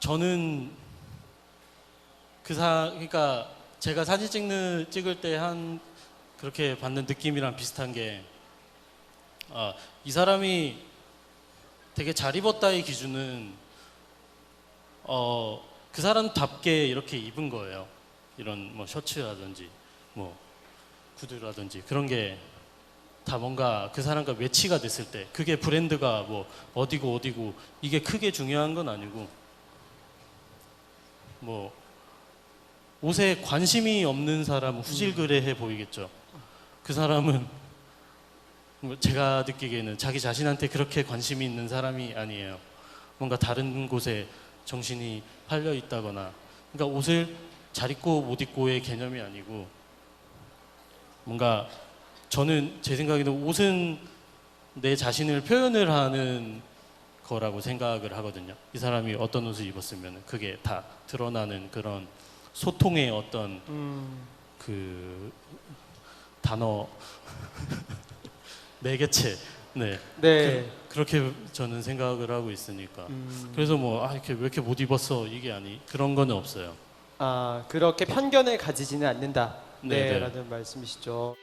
저는 그사 그러니까 제가 사진 찍는 찍을 때 한 그렇게 받는 느낌이랑 비슷한 게 아, 이 사람이 되게 잘 입었다의 기준은 어, 그 사람답게 이렇게 입은 거예요. 이런 뭐 셔츠라든지 뭐 구두라든지 그런 게 다 뭔가 그 사람과 매치가 됐을 때 그게 브랜드가 뭐 어디고 어디고 이게 크게 중요한 건 아니고 뭐 옷에 관심이 없는 사람은 후질그레해 보이겠죠. 그 사람은 뭐 제가 느끼기에는 자기 자신한테 그렇게 관심이 있는 사람이 아니에요. 뭔가 다른 곳에 정신이 팔려 있다거나 그러니까 옷을 잘 입고 못 입고의 개념이 아니고 뭔가 저는 제 생각에는 옷은 내 자신을 표현을 하는 거라고 생각을 하거든요. 이 사람이 어떤 옷을 입었으면 그게 다 드러나는 그런 소통의 어떤 음, 그 단어 매개체 네 네. 그 렇게 저는 생각을 하고 있으니까 음, 그래서 뭐 아 이렇게 왜 이렇게 못 입었어 이게 아니 그런 거는 없어요. 아 그렇게 편견을 가지지는 않는다. 네, 네, 네. 라는 말씀이시죠.